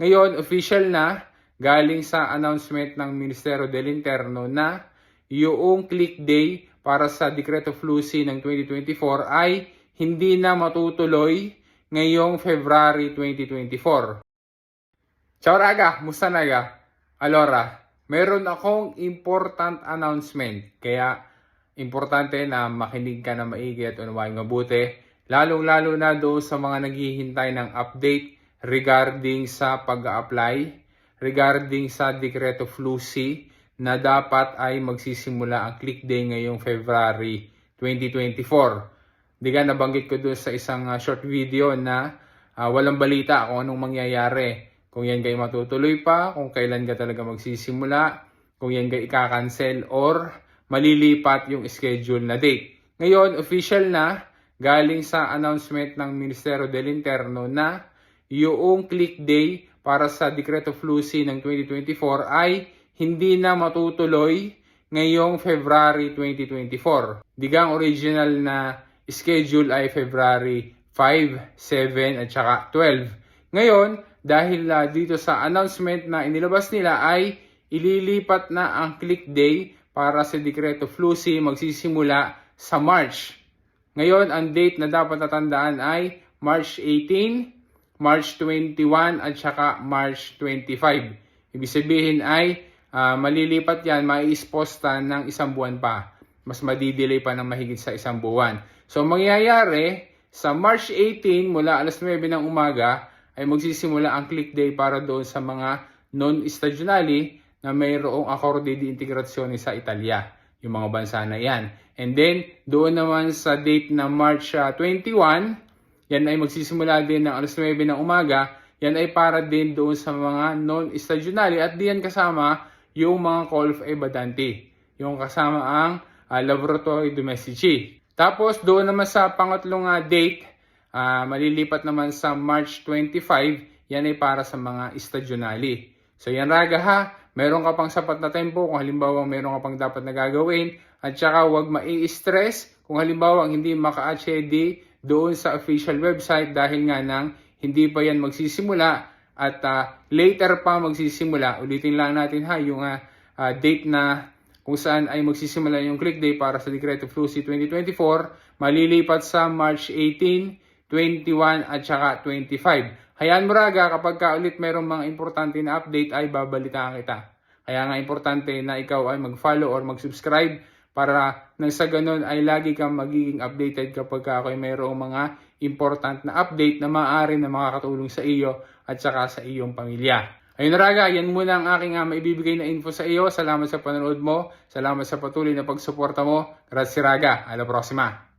Ngayon, official na, galing sa announcement ng Ministerio del Interno na yung click day para sa Decreto Flusi ng 2024 ay hindi na matutuloy ngayong February 2024. Ciao raga, musta naga? Allora, meron akong important announcement. Kaya, importante na makinig ka na maigi at unawain mabuti. Lalong-lalo na doon sa mga naghihintay ng update regarding sa pag apply regarding sa Decreto Flusi na dapat ay magsisimula ang click day ngayong February 2024. Di nabanggit ko doon sa isang ah, short video na ah, walang balita kung anong mangyayari. Kung yan kayo matutuloy pa, kung kailan ka talaga magsisimula, kung yan kayo ika-cancel or malilipat yung schedule na date. Ngayon, official na, galing sa announcement ng Ministerio del Interno na yung click day para sa Decreto Flusi ng 2024 ay hindi na matutuloy ngayong February 2024. Digang original na schedule ay February 5, 7 at saka 12. Ngayon, dahil ah, dito sa announcement na inilabas nila ay ililipat na ang click day para sa Decreto Flusi magsisimula sa March. Ngayon, ang date na dapat natandaan ay March 18, March 21 at saka March 25. Ibig sabihin ay ah, malilipat yan, maiisposta ng isang buwan pa. Mas madidelay pa ng mahigit sa isang buwan. So, mangyayari sa March 18 mula alas 9 ng umaga ay magsisimula ang click day para doon sa mga non-stagionali na mayroong akorde di integrazione sa Italia, yung mga bansa na yan. And then, doon naman sa date na March ah, 21, yan ay magsisimula din ng alas 9 ng umaga. Yan ay para din doon sa mga non-stagionali at diyan kasama yung mga call of ebadanti. Yung kasama ang uh, laboratory domestici. Tapos doon naman sa pangatlong ah, date, ah, malilipat naman sa March 25, yan ay para sa mga stagionali. So yan raga ha, meron ka pang sapat na tempo kung halimbawa meron ka pang dapat na gagawin at saka huwag mai-stress kung halimbawa hindi maka-achede doon sa official website dahil nga nang hindi pa yan magsisimula at ah, later pa magsisimula. Ulitin lang natin ha yung ah, ah, date na kung saan ay magsisimula yung click day para sa Decreto Flusi 2024 malilipat sa March 18, 21 at saka 25. Hayaan mo raga kapag ka ulit merong mga importante na update ay babalitaan kita. Kaya nga importante na ikaw ay mag-follow or mag-subscribe para nang sa ganun ay lagi kang magiging updated kapag ka ako'y mayroong mga important na update na maaari na makakatulong sa iyo at saka sa iyong pamilya. Ayun raga, yan muna ang aking uh, maibibigay na info sa iyo. Salamat sa panonood mo. Salamat sa patuloy na pagsuporta mo. Grazie raga. Alla prossima.